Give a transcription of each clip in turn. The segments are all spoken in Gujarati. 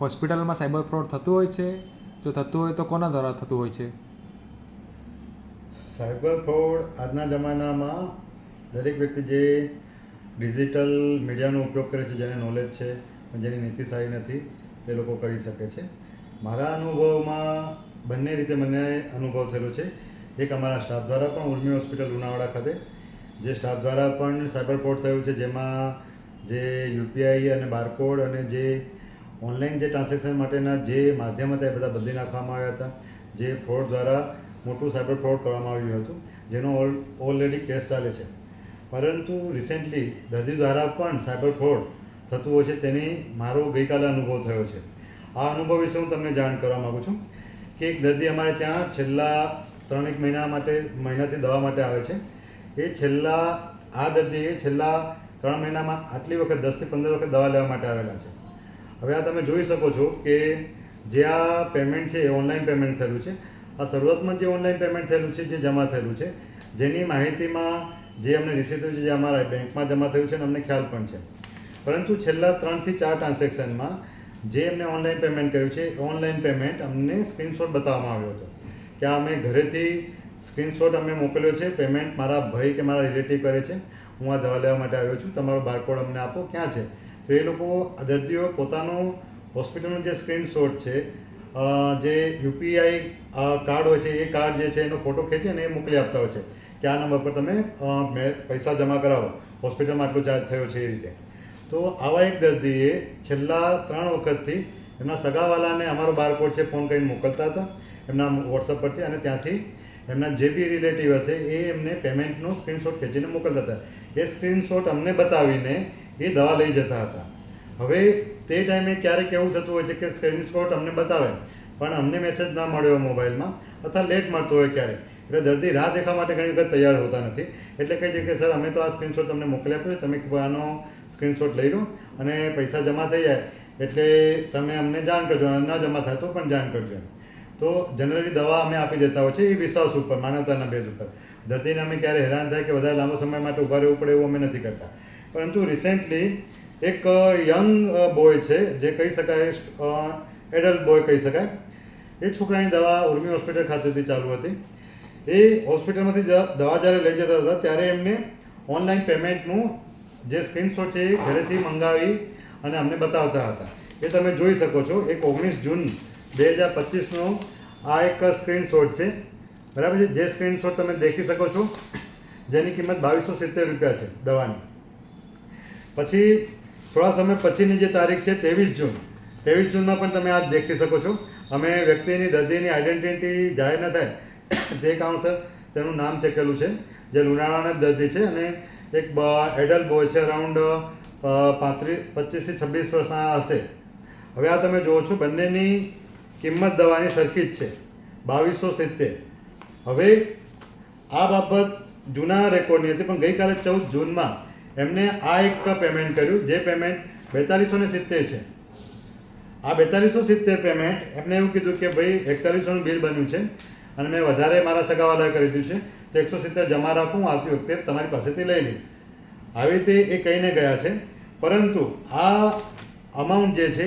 હોસ્પિટલમાં સાયબર ફ્રોડ થતું હોય છે? જો થતું હોય તો કોના દ્વારા થતું હોય છે? સાયબર ફ્રોડ આજના જમાનામાં દરેક વ્યક્તિ જે ડિજિટલ મીડિયાનો ઉપયોગ કરે છે, જેને નોલેજ છે, પણ જેની નીતિ સારી નથી તે લોકો કરી શકે છે. મારા અનુભવમાં બંને રીતે મને અનુભવ થયેલો છે. એક અમારા સ્ટાફ દ્વારા પણ ઉર્મી હોસ્પિટલ લુણાવાડા ખાતે, જે સ્ટાફ દ્વારા પણ સાયબર ફ્રોડ થયું છે, જેમાં જે યુપીઆઈ અને બારકોડ અને જે ઓનલાઈન જે ટ્રાન્ઝેક્શન માટેના જે માધ્યમ હતા એ બધા બદલી નાખવામાં આવ્યા હતા. જે ફ્રોડ દ્વારા મોટું સાયબર ફ્રોડ કરવામાં આવ્યું હતું, જેનો ઓલ ઓલરેડી કેસ ચાલે છે. પરંતુ રિસેન્ટલી દર્દી દ્વારા પણ સાયબર ફ્રોડ થતું હોય છે, તેની મારો ગઈકાલે અનુભવ થયો છે. આ અનુભવ વિશે હું તમને જાણ કરવા માગું છું કે એક દર્દી અમારે ત્યાં છેલ્લા ત્રણેક મહિના માટે, મહિનાથી દવા માટે આવે છે. એ છેલ્લા, આ દર્દીએ છેલ્લા ત્રણ મહિનામાં આટલી વખત, દસથી પંદર વખત દવા લેવા માટે આવેલા છે. હવે આ તમે જોઈ શકો છો કે જે આ પેમેન્ટ છે એ ઓનલાઈન પેમેન્ટ થયેલું છે. આ શરૂઆતમાં જે ઓનલાઈન પેમેન્ટ થયેલું છે જે જમા થયેલું છે, જેની માહિતીમાં જે અમને રિસીવ છે જે અમારા બેંકમાં જમા થયું છે અને અમને ખ્યાલ પણ છે. પરંતુ છેલ્લા ત્રણથી ચાર ટ્રાન્ઝેક્શનમાં જે એમને ઓનલાઈન પેમેન્ટ કર્યું છે ઓનલાઈન પેમેન્ટ અમને સ્ક્રીનશોટ બતાવવામાં આવ્યો હતો. કે આ અમે ઘરેથી સ્ક્રીનશોટ અમે મોકલ્યો છે પેમેન્ટ મારા ભાઈ કે મારા રિલેટિવ કરે છે, હું આ દવા લેવા માટે આવ્યો છું, તમારો બારકોડ અમને આપો, ક્યાં છે? તો એ લોકો દર્દીઓ પોતાનો હોસ્પિટલનો જે સ્ક્રીનશોટ છે જે યુપીઆઈ કાર્ડ હોય છે, એ કાર્ડ જે છે એનો ફોટો ખેંચી અને એ મોકલી આપતા હોય છે કે આ નંબર પર તમે પૈસા જમા કરાવો, હોસ્પિટલમાં આટલો ચાર્જ થયો છે એ રીતે. તો આવા એક દર્દીએ છેલ્લા ત્રણ વખતથી એમના સગાવાલાને અમારો બારકોડ છે ફોન કરીને મોકલતા હતા, એમના વોટ્સઅપ પરથી અને ત્યાંથી એમના જે બી રિલેટિવ હશે એ એમને પેમેન્ટનો સ્ક્રીનશોટ ખેંચીને મોકલતા હતા. એ સ્ક્રીનશોટ અમને બતાવીને એ દવા લઈ જતા હતા. હવે તે ટાઈમે ક્યારેક એવું થતું હોય છે કે સ્ક્રીનશોટ અમને બતાવે, પણ અમને મેસેજ ના મળ્યો મોબાઈલમાં, અથવા લેટ મળતો હોય ક્યારેક. એટલે દર્દી રાહ દેખવા માટે ઘણી વખત તૈયાર હોતા નથી. એટલે કહે છે કે, સર, અમે તો આ સ્ક્રીનશોટ તમને મોકલી આપ્યો તમે આનો સ્ક્રીનશોટ લઈ લો અને પૈસા જમા થઈ જાય. એટલે તમે અમને જાણ કરજો, અને ન જમા થાય તો પણ જાણ કરજો. તો જનરલી દવા અમે આપી દેતા હોય છે એ વિશ્વાસ ઉપર, માનવતાના બેઝ ઉપર. દર્દીને અમે ક્યારે હેરાન થાય કે વધારે લાંબો સમય માટે ઊભા રહેવું પડે એવું અમે નથી કરતા. પરંતુ રિસેન્ટલી એક યંગ બોય છે, જે કહી શકાય એડલ્ટ બોય કહી શકાય. એ છોકરાની દવા ઉર્મી હોસ્પિટલ ખાતેથી ચાલુ હતી. એ હોસ્પિટલમાંથી દવા જ્યારે લઈ જતા હતા, ત્યારે એમને ઓનલાઈન પેમેન્ટનું જે સ્ક્રીનશોટ છે એ ઘરેથી મંગાવી અને અમને બતાવતા હતા. એ તમે જોઈ શકો છો, એક ઓગણીસ જૂન બે હજાર પચીસનો આ એક સ્ક્રીનશોટ છે. બરાબર છે? જે સ્ક્રીનશોટ તમે દેખી શકો છો, જેની કિંમત બાવીસો સિત્તેર રૂપિયા છે દવાની. પછી થોડા સમય પછીની જે તારીખ છે ત્રેવીસ જૂન. ત્રેવીસ જૂનમાં પણ તમે આ દેખી શકો છો. અમે વ્યક્તિની, દર્દીની આઈડેન્ટિટી જાહેર ન થાય. તે કારણસર તેનું નામ ચેકેલું છે. જે લુણાવાના જ દર્દી છે અને એક એડલ્ટ બોય છે અરાઉન્ડ પાંત્રીસ પચીસથી છવ્વીસ વર્ષના હશે. હવે આ તમે જુઓ છો, બંનેની કિંમત દવાની સરખી જ છે. બાવીસો સિત્તેર. હવે આ બાબત જૂના રેકોર્ડની હતી, પણ ગઈકાલે ચૌદ જૂનમાં એમને આ એક પેમેન્ટ કર્યું, જે પેમેન્ટ બેતાલીસો ને સિત્તેર છે. આ બેતાલીસો સિત્તેર પેમેન્ટ એમને એવું કીધું કે ભાઈ એકતાલીસોનું બિલ બન્યું છે અને મેં વધારે મારા સગાવાલા કરી દીધું છે, તો એકસો સિત્તેર જમા રાખું હું આવતી વખતે તમારી પાસેથી લઈ લઈશ. આવી રીતે એ કહીને ગયા છે. પરંતુ આ અમાઉન્ટ જે છે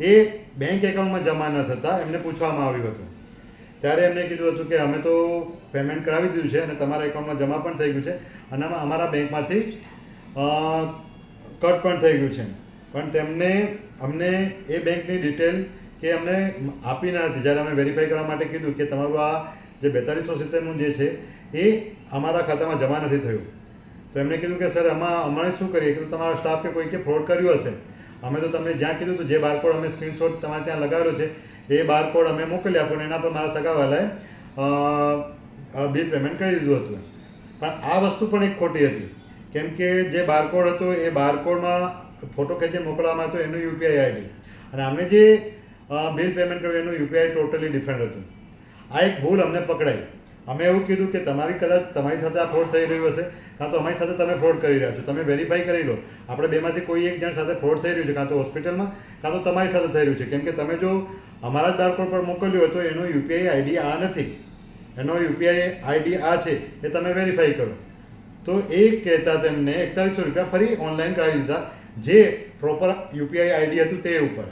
એ બેંક એકાઉન્ટમાં જમા ન થતાં એમને પૂછવામાં આવ્યું હતું. ત્યારે એમને કીધું હતું કે અમે તો પેમેન્ટ કરાવી દીધું છે અને તમારા એકાઉન્ટમાં જમા પણ થઈ ગયું છે અને અમારા બેંકમાંથી કટ પણ થઈ ગયું છે. પણ તેમને, અમને એ બેંકની ડિટેલ કે અમને આપી ન હતી. જ્યારે અમે વેરીફાઈ કરવા માટે કીધું કે તમારું આ જે બેતાલીસો સિત્તેરનું જે છે, એ અમારા ખાતામાં જમા નથી થયું. તો એમને કીધું કે, સર, આમાં અમારે શું કરીએ? કે તમારા સ્ટાફ કે કોઈ કે ફ્રોડ કર્યું હશે. અમે તો તમને જ્યાં કીધું હતું, જે બારકોડ અમે સ્ક્રીનશોટ તમારે ત્યાં લગાવેલો છે, એ બારકોડ અમે મોકલ્યા પણ એના પર મારા સગાવાલાએ બિલ પેમેન્ટ કરી દીધું હતું. પણ આ વસ્તુ પણ એક ખોટી હતી. કેમ કે જે બારકોડ હતો, એ બારકોડમાં ફોટો ખેંચીને મોકલવામાં હતો એનું યુપીઆઈ આઈડી અને અમને જે બિલ પેમેન્ટ કર્યું, એનું યુપીઆઈ ટોટલી ડિફરન્ટ હતું. આ એક ભૂલ અમને પકડાઈ. અમે એવું કીધું કે તમારી કદાચ તમારી સાથે આ ફ્રોડ થઈ રહ્યું હશે, કાં તો અમારી સાથે તમે ફ્રોડ કરી રહ્યા છો. તમે વેરીફાઈ કરી લો. આપણે બેમાંથી કોઈ એક જણ સાથે ફ્રોડ થઈ રહ્યું છે, કાં તો હોસ્પિટલમાં કાં તો તમારી સાથે થઈ રહ્યું છે. કેમ કે તમે જો અમારા જ બારકોડ પર મોકલ્યું હોય તો એનો યુપીઆઈ આઈડી આ નથી. એનો યુપીઆઈ આઈડી આ છે, એ તમે વેરીફાઈ કરો. તો એ કહેતા તેમને એકતાલીસો રૂપિયા ફરી ઓનલાઈન કરાવી દીધા. જે પ્રોપર યુપીઆઈ આઈડી હતું તે ઉપર.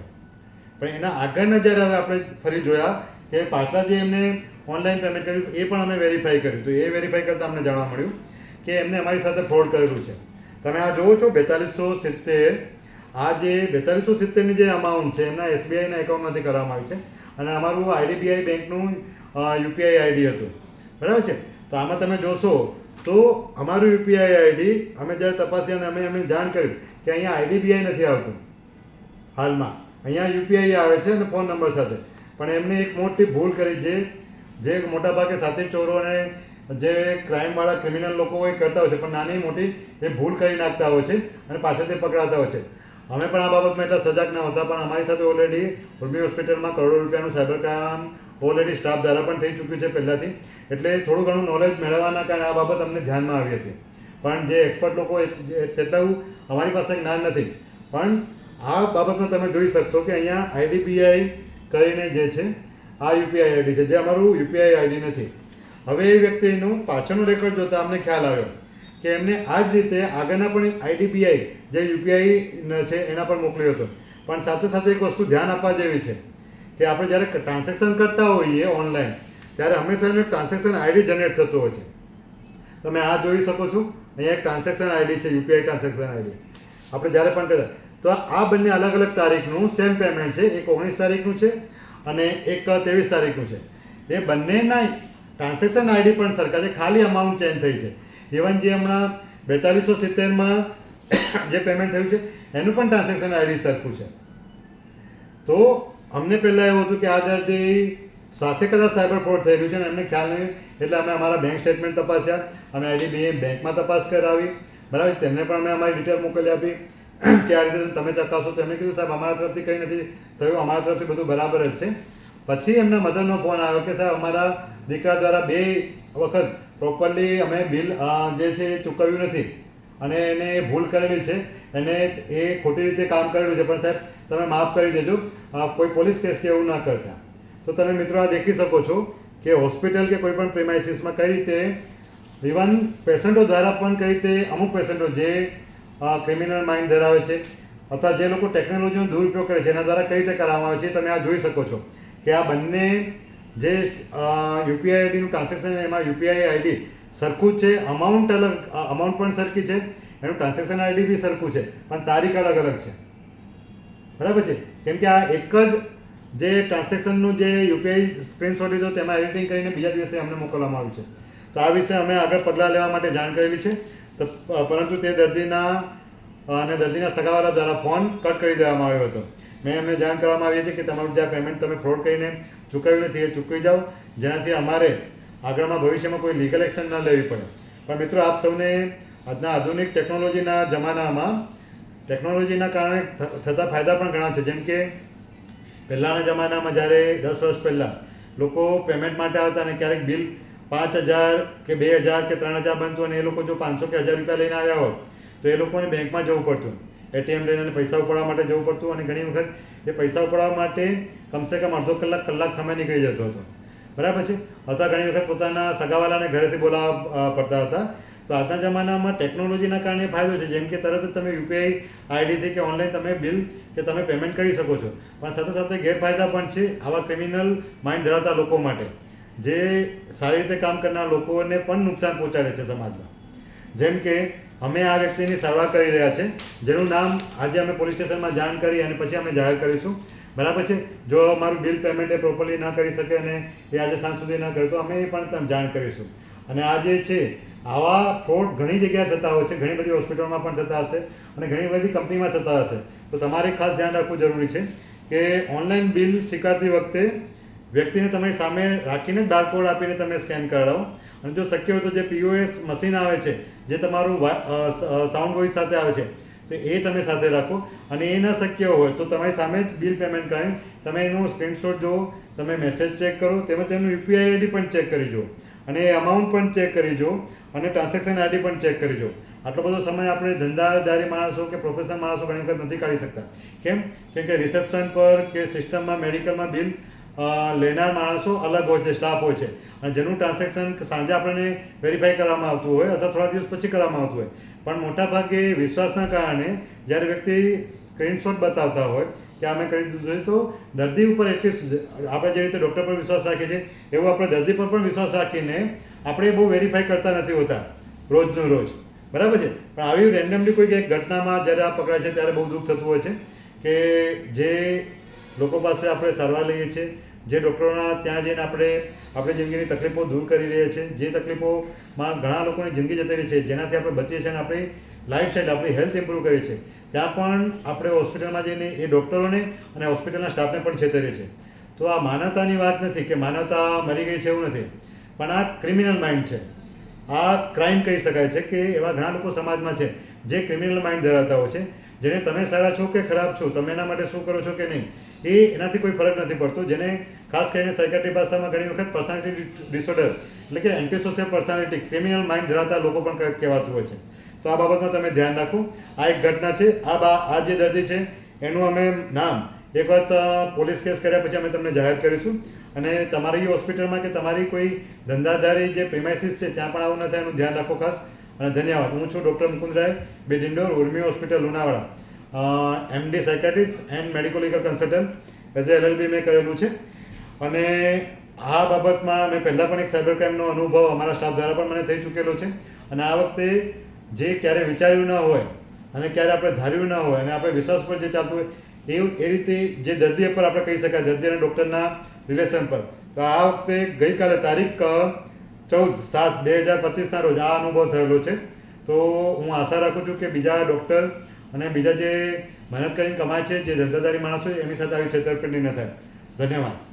પણ એના આગળના જ્યારે હવે આપણે ફરી જોયા કે પાછલા જે એમને ઓનલાઈન પેમેન્ટ કર્યું એ પણ અમે વેરીફાઈ કર્યું. તો એ વેરીફાઈ કરતાં અમને જાણવા મળ્યું કે એમને અમારી સાથે ફ્રોડ કરેલું છે. તમે આ જોવો છો બેતાલીસો સિત્તેર. આ જે બેતાલીસો સિત્તેરની જે અમાઉન્ટ છે એમના એસબીઆઈના એકાઉન્ટમાંથી કરવામાં આવી છે. અને અમારું આઈડીબીઆઈ બેંકનું યુપીઆઈ આઈડી હતું. બરાબર છે? તો આમાં તમે જોશો તો અમારું યુપીઆઈ આઈડી, અમે જ્યારે તપાસી અને અમે એમને જાણ કર્યું કે અહીંયા આઈડીબીઆઈ નથી આવતું, હાલમાં. અહીંયા યુપીઆઈ આવે છે અને ફોન નંબર સાથે. પણ એમને એક મોટી ભૂલ કરી જે જે મોટાભાગે સાથે ચોરો અને જે ક્રાઇમવાળા ક્રિમિનલ લોકો એ કરતા હોય છે, પણ નાની મોટી એ ભૂલ કરી નાખતા હોય છે અને પાછળથી પકડાતા હોય છે. અમે પણ આ બાબતમાં એટલા સજાગ ન હતા, પણ અમારી સાથે ઓલરેડી ઉર્મી હોસ્પિટલમાં કરોડો રૂપિયાનું સાયબર ક્રાઇમ ઓલરેડી સ્ટાફ દ્વારા પણ થઈ ચૂક્યું છે પહેલાંથી. એટલે થોડું ઘણું નોલેજ મેળવવાના કારણે આ બાબત અમને ધ્યાનમાં આવી હતી. પણ જે એક્સપર્ટ લોકો તેટલું અમારી પાસે જ્ઞાન નથી. પણ આ બાબતમાં તમે જોઈ શકશો કે અહીંયા આઈડીબીઆઈ કરીને જે છે, આ યુપીઆઈ આઈડી છે, જે અમારું યુપીઆઈ આઈડી નથી. હવે એ વ્યક્તિનું પાછળનું રેકોર્ડ જોતાં અમને ખ્યાલ આવ્યો કે એમને આ જ રીતે આગળના પણ આઈડીબીઆઈ જે યુપીઆઈ છે એના પર મોકલ્યો હતો. પણ સાથે સાથે એક વસ્તુ ધ્યાન આપવા જેવી છે કે આપણે જ્યારે ટ્રાન્ઝેક્શન કરતા હોઈએ ઓનલાઈન ત્યારે હંમેશા એનું ટ્રાન્ઝેક્શન આઈડી જનરેટ થતું હોય છે. તમે આ જોઈ શકો છો, અહીંયા એક ટ્રાન્ઝેક્શન આઈડી છે યુપીઆઈ ટ્રાન્ઝેક્શન આઈડી આપણે જ્યારે પણ તો આ બંને અલગ અલગ તારીખનું સેમ પેમેન્ટ છે, એક ઓગણીસ તારીખનું છે અને એક ત્રેવીસ તારીખનું છે. એ બંનેના ટ્રાન્ઝેક્શન આઈડી પણ સરખા છે, ખાલી અમાઉન્ટ ચેન્જ થઈ છે. ઇવન જે હમણાં બેતાલીસો સિત્તેરમાં જે પેમેન્ટ થયું છે, એનું પણ ટ્રાન્ઝેક્શન આઈડી સરખું છે. તો અમને પહેલાં એવું હતું કે આ દર્દી સાથે કદાચ સાયબર ફ્રોડ થયેલું છે અને એમને ખ્યાલ નહીં એટલે અમે અમારા બેંક સ્ટેટમેન્ટ તપાસ્યા. અમે આઈડીબીઆઈ બેંકમાં તપાસ કરાવી. બરાબર? તેમને પણ અમે અમારી ડિટેલ મોકલી આપી. કે આ રીતે તમે ચકાસો તો એમને કીધું, સાહેબ, અમારા તરફથી કંઈ નથી થયું. અમારા તરફથી બધું બરાબર જ છે. પછી એમના મધરનો ફોન આવ્યો કે, સાહેબ, અમારા દીકરા દ્વારા બે વખત પ્રોપરલી અમે બિલ જે છે એ ચૂકવ્યું નથી. અને એને ભૂલ કરેલી છે. એને એ ખોટી રીતે કામ કરેલું છે. પણ સાહેબ, તમે માફ કરી દેજો. કોઈ પોલીસ કેસ કે એવું ના કરતા. તો તમે મિત્રો આ દેખી શકો છો કે હોસ્પિટલ કે કોઈ પણ પ્રિમાઇસીસમાં કઈ રીતે ઇવન પેશન્ટો દ્વારા પણ કઈ રીતે અમુક પેશન્ટો જે ક્રિમિનલ માઇન્ડ ધરાવે છે, અથવા જે લોકો ટેકનોલોજીનો દુરુપયોગ કરે છે એના દ્વારા કઈ રીતે કરવામાં આવે છે, તમે આ જોઈ શકો છો કે આ બંને જે યુપીઆઈ આઈડીનું ટ્રાન્ઝેક્શન એમાં યુપીઆઈ આઈડી સરખું જ છે અમાઉન્ટ અલગ અમાઉન્ટ પણ સરખી છે, એનું ટ્રાન્ઝેક્શન આઈડી બી સરખું છે, પણ તારીખ અલગ અલગ છે. બરાબર છે? કેમ કે આ એક જ જે ટ્રાન્ઝેક્શનનું જે યુપીઆઈ સ્ક્રીનશોટ લીધો, તેમાં એડિટિંગ કરીને બીજા દિવસે અમને મોકલવામાં આવ્યું છે. તો આ વિશે અમે આગળ પગલાં લેવા માટે જાણ કરેલી છે. તો પરંતુ તે દર્દીના અને દર્દીના સગાવાલા દ્વારા ફોન કટ કરી દેવામાં આવ્યો હતો. મેં એમને જાણ કરવામાં આવી હતી કે તમારું જે આ પેમેન્ટ તમે ફ્રોડ કરીને ચૂકવ્યું નથી, એ ચૂકવી જાઓ. જેનાથી અમારે આગળમાં ભવિષ્યમાં કોઈ લીગલ એક્શન ન લેવી પડે. પણ મિત્રો, આપ સૌને આજના આધુનિક ટેકનોલોજીના જમાનામાં ટેકનોલોજીના કારણે થતા ફાયદા પણ ઘણા છે. જેમ કે પહેલાંના જમાનામાં જ્યારે દસ વર્ષ પહેલાં લોકો પેમેન્ટ માટે આવતા અને ક્યારેક બિલ પાંચ હજાર કે બે હજાર કે ત્રણ હજાર બનતું અને એ લોકો જો પાંચસો કે હજાર રૂપિયા લઈને આવ્યા હોત, તો એ લોકોને બેંકમાં જવું પડતું. એટીએમ લઈને પૈસા ઉપાડવા માટે જવું પડતું અને ઘણી વખત એ પૈસા ઉપાડવા માટે કમસે કમ અડધો કલાક કલાક સમય નીકળી જતો હતો. બરાબર છે? અથવા ઘણી વખત પોતાના સગાવાલાને ઘરેથી બોલાવવા પડતા હતા. તો આજના જમાનામાં ટેકનોલોજીના કારણે ફાયદો છે. જેમ કે તરત જ તમે યુપીઆઈ આઈડીથી કે ઓનલાઈન તમે બિલ કે તમે પેમેન્ટ કરી શકો છો. પણ સાથે સાથે ગેરફાયદા પણ છે આવા ક્રિમિનલ માઇન્ડ ધરાવતા લોકો માટે, જે સારી રીતે કામ કરનાર લોકોને પણ નુકસાન પહોંચાડે છે સમાજમાં. જેમ કે અમે આ વ્યક્તિની સારવાર કરી રહ્યા છે, જેનું નામ આજે અમે પોલીસ સ્ટેશનમાં જાણ કરી અને પછી અમે જાહેર કરીશું. બરાબર છે? જો અમારું બિલ પેમેન્ટ એ પ્રોપરલી ના કરી શકે અને એ આજે સાંજ સુધી ના કરે, તો અમે એ પણ જાણ કરીશું. અને આ જે છે આવા ફ્રોડ ઘણી જગ્યાએ થતા હોય છે, ઘણી બધી હોસ્પિટલમાં પણ થતા હશે અને ઘણી બધી કંપનીમાં થતા હશે. તો તમારે ખાસ ધ્યાન રાખવું જરૂરી છે કે ઓનલાઈન બિલ સ્વીકારતી વખતે વ્યક્તિને તમારી સામે રાખીને જ બારકોડ આપીને તમે સ્કેન કરાવો. અને જો શક્ય હોય તો જે પીઓએસ મશીન આવે છે, જે તમારું સાઉન્ડ વોઇસ સાથે આવે છે, તો એ તમે સાથે રાખો. અને એ ન શક્ય હોય તો તમારી સામે જ બિલ પેમેન્ટ કરાવી તમે એનું સ્ક્રીનશોટ જુઓ, તમે મેસેજ ચેક કરો તેમજ તેમનું યુપીઆઈ આઈડી પણ ચેક કરી જુઓ. અને એ અમાઉન્ટ પણ ચેક કરી જુઓ અને ટ્રાન્ઝેક્શન આઈડી પણ ચેક કરી જુઓ આટલો બધો સમય આપણે ધંધાદારી માણસો કે પ્રોફેશનલ માણસો ઘણી વખત નથી કાઢી શકતા. કેમ? કેમ કે રિસેપ્શન પર કે સિસ્ટમમાં મેડિકલમાં બિલ લેનાર માણસો અલગ હોય છે સ્ટાફ હોય છે. અને જેનું ટ્રાન્ઝેક્શન સાંજે આપણને વેરીફાઈ કરવામાં આવતું હોય અથવા થોડા દિવસ પછી કરવામાં આવતું હોય. પણ મોટાભાગે વિશ્વાસના કારણે જ્યારે વ્યક્તિ સ્ક્રીનશોટ બતાવતા હોય કે અમે કરી દીધું. છે તો દર્દી ઉપર એટલીસ્ટ આપણે જે રીતે ડૉક્ટર પર વિશ્વાસ રાખીએ છીએ, એવો આપણે દર્દી પર પણ વિશ્વાસ રાખીને આપણે બહુ વેરીફાઈ કરતા નથી હોતા, રોજનું રોજ. બરાબર છે? પણ આવી રેન્ડમલી કોઈ એક ઘટનામાં જ્યારે આ પકડાય છે, ત્યારે બહુ દુઃખ થતું હોય છે કે જે લોકો પાસે આપણે સારવાર લઈએ છીએ, જે ડૉક્ટરોના ત્યાં જઈને આપણે, આપણી જિંદગીની તકલીફો દૂર કરી રહ્યા છીએ જે તકલીફોમાં ઘણા લોકોની જિંદગી જતી રહી છે, જેનાથી આપણે બચીએ છીએ અને આપણી લાઈફસ્ટાઈલ આપણી હેલ્થ ઇમ્પ્રૂવ કરીએ છીએ. ત્યાં પણ આપણે હોસ્પિટલમાં જઈને એ ડૉક્ટરોને અને હોસ્પિટલના સ્ટાફને પણ છેતરીએ છીએ. તો આ માનવતાની વાત નથી કે માનવતા મરી ગઈ છે એવું નથી. પણ આ ક્રિમિનલ માઇન્ડ છે. આ ક્રાઇમ કહી શકાય છે કે એવા ઘણા લોકો સમાજમાં છે જે ક્રિમિનલ માઇન્ડ ધરાવતા હોય છે, જેને તમે સારા છો કે ખરાબ છો, તમે એના માટે શું કરો છો કે નહીં, એ એનાથી કોઈ ફરક નથી પડતો. જેને ખાસ કરીને સાયકાટ્રી ભાષામાં ઘણી વખત પર્સનાલિટી ડિસઓર્ડર એટલે કે એન્ટીસોશિયલ પર્સનાલિટી ક્રિમિનલ માઇન્ડ ધરાવતા લોકો પણ કહે- કહેવાતું હોય છે. તો આ બાબતમાં તમે ધ્યાન રાખો. આ એક ઘટના છે. આ બા આ જે દર્દી છે, એનું અમે નામ એક વખત પોલીસ કેસ કર્યા પછી અમે તમને જાહેર કરીશું. અને તમારી હોસ્પિટલમાં કે તમારી કોઈ ધંધાધારી જે પ્રિમાઇસીસ છે, ત્યાં પણ આવું ન થાય એનું ધ્યાન રાખો ખાસ. અને ધન્યવાદ. હું છું ડૉક્ટર મુકુંદ રાય બે Dindor Urmi hospital, Lunawada. MD psychiatrist and medico legal consultant as LLB મેં કરેલું છે. અને આ બાબતમાં મેં પહેલાં પણ એક સાયબર ક્રાઇમનો અનુભવ અમારા સ્ટાફ દ્વારા પણ મને થઈ ચૂકેલો છે. અને આ વખતે જે ક્યારે વિચાર્યું ન હોય અને ક્યારે આપણે ધાર્યું ન હોય અને આપણે વિશ્વાસ પર જે ચાલતું હોય એવું એ રીતે જે દર્દી પર આપણે કહી શકાય દર્દી અને ડૉક્ટરના રિલેશન પર. તો આ વખતે ગઈકાલે તારીખ ચૌદ સાત બે હજાર પચીસના રોજ આ અનુભવ થયેલો છે. તો હું આશા રાખું છું કે બીજા ડૉક્ટર અને બીજા જે મહેનત કરીને કમાય છે જે ધંધાદારી માણસો છે, એમની સાથે આવી છેતરપિંડી ન થાય. ધન્યવાદ.